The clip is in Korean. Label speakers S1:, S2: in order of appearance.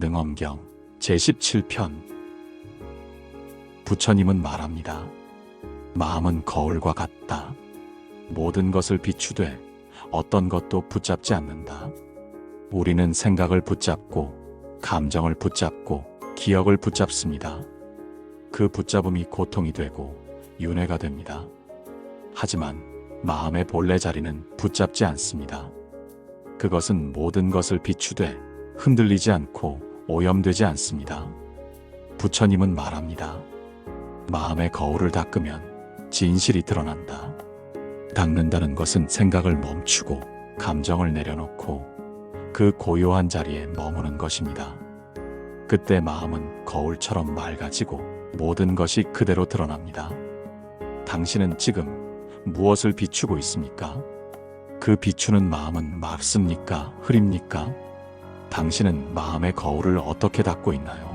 S1: 능엄경 제17편 부처님은 말합니다. 마음은 거울과 같다. 모든 것을 비추되 어떤 것도 붙잡지 않는다. 우리는 생각을 붙잡고 감정을 붙잡고 기억을 붙잡습니다. 그 붙잡음이 고통이 되고 윤회가 됩니다. 하지만 마음의 본래 자리는 붙잡지 않습니다. 그것은 모든 것을 비추되 흔들리지 않고 오염되지 않습니다. 부처님은 말합니다. 마음의 거울을 닦으면 진실이 드러난다. 닦는다는 것은 생각을 멈추고 감정을 내려놓고 그 고요한 자리에 머무는 것입니다. 그때 마음은 거울처럼 맑아지고 모든 것이 그대로 드러납니다. 당신은 지금 무엇을 비추고 있습니까? 그 비추는 마음은 맑습니까? 흐립니까? 당신은 마음의 거울을 어떻게 닦고 있나요?